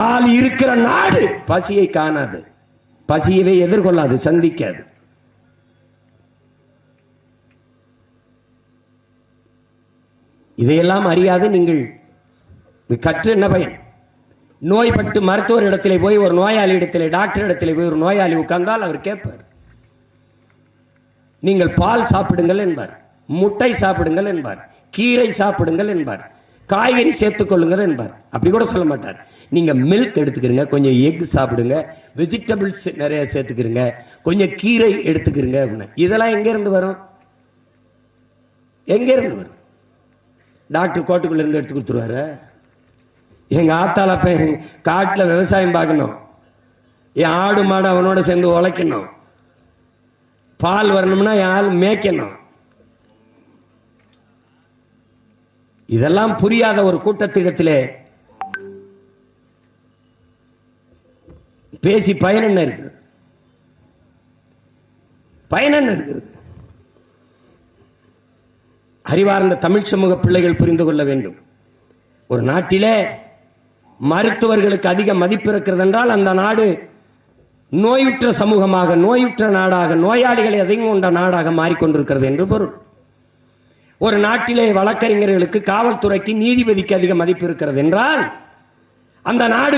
பால் இருக்கிற நாடு. பசியை காணாது. பசியவே எதிர்கொள்ளாது சந்திக்காது. இதையெல்லாம் அறியாது நீங்கள். இது கற்று என்ன பயன்? நோய்பட்டு மருத்துவர் இடத்திலே போய் ஒரு நோயாளி இடத்திலே டாக்டர் இடத்திலே போய் ஒரு நோயாளி உட்கார்ந்தால் அவர் கேட்பார். நீங்கள் பால் சாப்பிடுங்கள் என்பார். முட்டை சாப்பிடுங்கள் என்பார். கீரை சாப்பிடுங்கள் என்பார். காய்கறி சேர்த்துக்கொள்ளுங்க என்பார். அப்படி கூட சொல்ல மாட்டார். நீங்க மில்க் எடுத்துக்கிறீங்க கொஞ்சம் எக் சாப்பிடுங்க வெஜிடபிள்ஸ் நிறைய சேர்த்துக்கிறீங்க கொஞ்சம் கீரை எடுத்துக்கிறீங்க அப்படின்னு. இதெல்லாம் எங்க இருந்து வரும்? எங்க இருந்து வரும்? டாக்டர் கோட்டுக்குள்ள இருந்து எடுத்து கொடுத்துருவாரு. எங்க ஆத்தால காட்டில் விவசாயம் பார்க்கணும். என் ஆடு மாடு அவனோட சேர்ந்து உழைக்கணும். பால் வரணும்னா என் ஆள் மேய்க்கணும். இதெல்லாம் புரியாத ஒரு கூட்டத்திடத்திலே பேசி பயன் என்ன இருக்குது பயன் என்ன இருக்கிறது? அறிவார்ந்த தமிழ் சமூக பிள்ளைகள் புரிந்து கொள்ள வேண்டும். ஒரு நாட்டிலே மருத்துவர்களுக்கு அதிக மதிப்பு இருக்கிறது என்றால் அந்த நாடு நோயுற்ற சமூகமாக நோயுற்ற நாடாக நோயாளிகளை அதிகம் கொண்ட நாடாக மாறிக்கொண்டிருக்கிறது என்று பொருள். ஒரு நாட்டிலே வழக்கறிஞர்களுக்கு காவல்துறைக்கு நீதிபதிக்கு அதிக மதிப்பு இருக்கிறது என்றால் அந்த நாடு